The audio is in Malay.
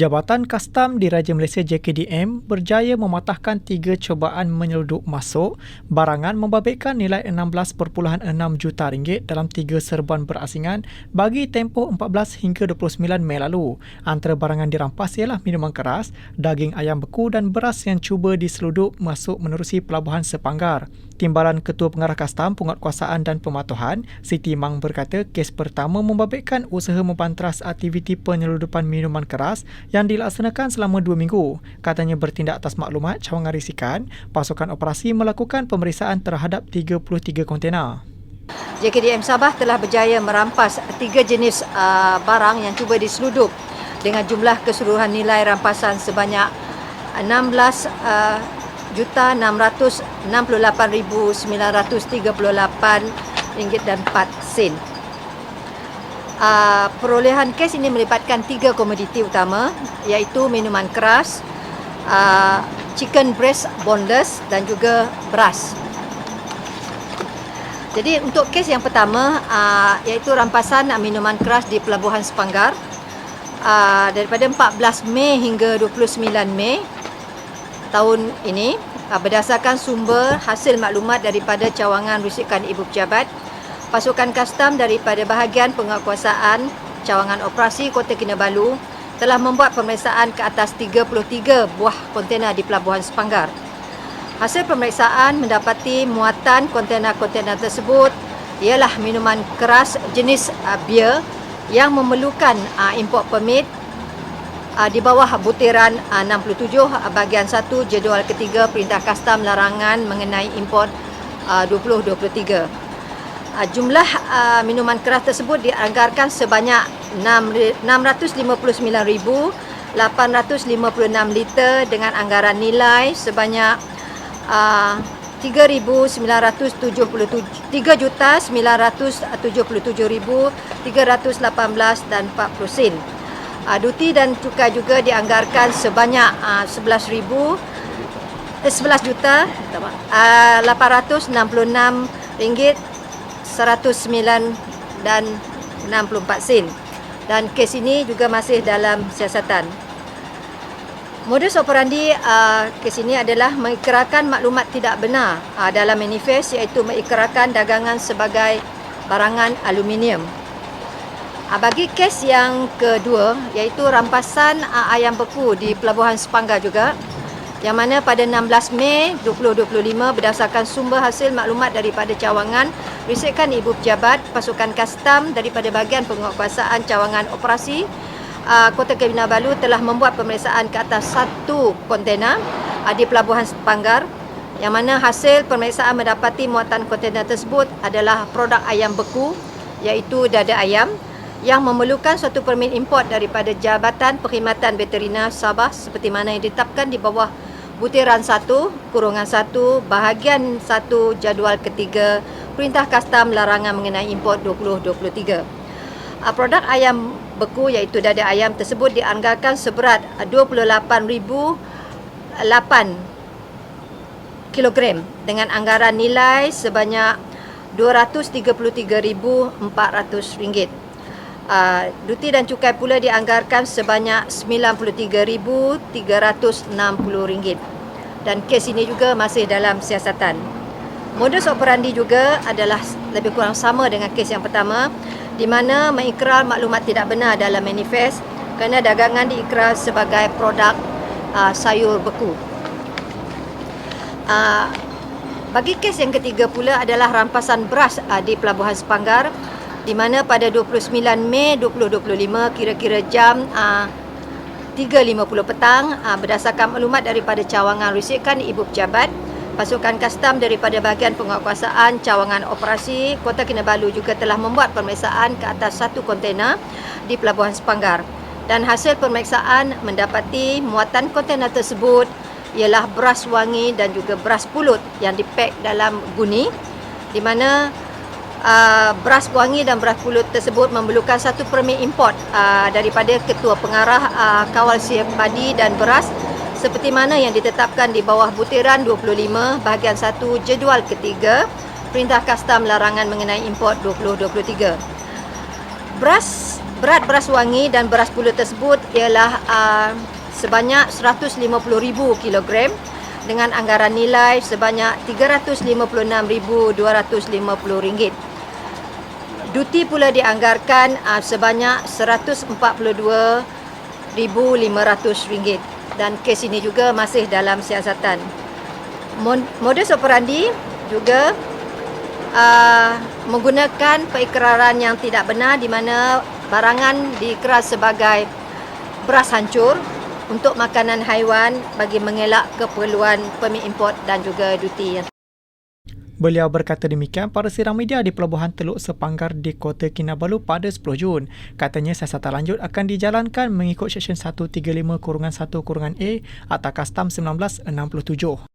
Jabatan Kastam Diraja Malaysia JKDM berjaya mematahkan tiga cubaan menyeluduk masuk barangan membabitkan nilai 16.6 juta ringgit dalam tiga serban berasingan bagi tempoh 14 hingga 29 Mei lalu. Antara barangan dirampas ialah minuman keras, daging ayam beku dan beras yang cuba diseluduk masuk menerusi pelabuhan Sepanggar. Timbalan Ketua Pengarah Kastam Penguatkuasaan dan Pematuhan, Siti Mang berkata kes pertama membabitkan usaha membantras aktiviti penyeludupan minuman keras yang dilaksanakan selama dua minggu. Katanya bertindak atas maklumat cawangan risikan, pasukan operasi melakukan pemeriksaan terhadap 33 kontena. JKDM Sabah telah berjaya merampas tiga jenis uh, barang yang cuba diseludup dengan jumlah keseluruhan nilai rampasan sebanyak 16 uh, juta 668,938 ringgit dan 4 sen. Uh, perolehan kes ini melibatkan tiga komoditi utama iaitu minuman keras, uh, chicken breast boneless dan juga beras. Jadi untuk kes yang pertama uh, iaitu rampasan minuman keras di Pelabuhan Sepanggar uh, daripada 14 Mei hingga 29 Mei tahun ini ah, berdasarkan sumber hasil maklumat daripada cawangan rusikan Ibu Pejabat, pasukan kastam daripada bahagian penguatkuasaan cawangan operasi Kota Kinabalu telah membuat pemeriksaan ke atas 33 buah kontena di Pelabuhan Sepanggar. Hasil pemeriksaan mendapati muatan kontena-kontena tersebut ialah minuman keras jenis uh, bir yang memerlukan uh, import permit uh, di bawah butiran uh, 67 uh, bahagian 1 jadual ketiga Perintah Kastam Larangan mengenai import uh, 2023. Uh, jumlah minuman keras tersebut dianggarkan sebanyak 659,856 liter dengan anggaran nilai sebanyak uh, 3,977 3,977,318 dan 40 sen. Uh, duti dan cukai juga dianggarkan sebanyak uh, 11,000 eh, 11 juta uh, 866 ringgit 109 dan 64 sen. Dan kes ini juga masih dalam siasatan. Modus operandi uh, kes ini adalah mengikrarkan maklumat tidak benar uh, dalam manifest iaitu mengikrarkan dagangan sebagai barangan aluminium. Ah, bagi kes yang kedua iaitu rampasan ah, ayam beku di Pelabuhan Sepanggar juga yang mana pada 16 Mei 2025 berdasarkan sumber hasil maklumat daripada cawangan risikan Ibu Pejabat Pasukan Kastam daripada bahagian penguatkuasaan cawangan operasi ah, Kota Kinabalu telah membuat pemeriksaan ke atas satu kontena di Pelabuhan Sepanggar yang mana hasil pemeriksaan mendapati muatan kontena tersebut adalah produk ayam beku iaitu dada ayam yang memerlukan suatu permit import daripada Jabatan Perkhidmatan Veterina Sabah seperti mana yang ditetapkan di bawah butiran 1 kurungan 1 bahagian 1 jadual ketiga Perintah Kastam Larangan mengenai import 2023. Uh, produk ayam beku iaitu dada ayam tersebut dianggarkan seberat 28,008 kilogram dengan anggaran nilai sebanyak 233,400 ringgit. Uh, duti dan cukai pula dianggarkan sebanyak RM93,360 dan kes ini juga masih dalam siasatan. Modus operandi juga adalah lebih kurang sama dengan kes yang pertama di mana mengikrar maklumat tidak benar dalam manifest kerana dagangan diikrar sebagai produk uh, sayur beku. Uh, bagi kes yang ketiga pula adalah rampasan beras uh, di Pelabuhan Sepanggar di mana pada 29 Mei 2025 kira-kira jam uh, 3.50 petang uh, berdasarkan maklumat daripada cawangan risikan Ibu Pejabat pasukan kastam daripada bahagian penguatkuasaan cawangan operasi Kota Kinabalu juga telah membuat pemeriksaan ke atas satu kontena di Pelabuhan Sepanggar. Dan hasil pemeriksaan mendapati muatan kontena tersebut ialah beras wangi dan juga beras pulut yang dipak dalam guni di mana uh, beras wangi dan beras pulut tersebut memerlukan satu permit import uh, daripada Ketua Pengarah uh, Kawal Siap Padi dan Beras seperti mana yang ditetapkan di bawah butiran 25 bahagian 1 jadual ketiga Perintah Kastam Larangan mengenai import 2023. Beras berat beras wangi dan beras pula tersebut ialah uh, sebanyak 150,000 kilogram dengan anggaran nilai sebanyak RM356,250 ringgit. Duti pula dianggarkan uh, sebanyak RM142,500 ringgit dan kes ini juga masih dalam siasatan. Modus operandi juga uh, menggunakan perikraran yang tidak benar di mana barangan dikeras sebagai beras hancur untuk makanan haiwan bagi mengelak keperluan permit import dan juga duti yang Beliau berkata demikian pada sirang media di Pelabuhan Teluk Sepanggar di Kota Kinabalu pada 10 Jun. Katanya siasatan lanjut akan dijalankan mengikut Seksyen 135-1-A Akta Kastam 1967.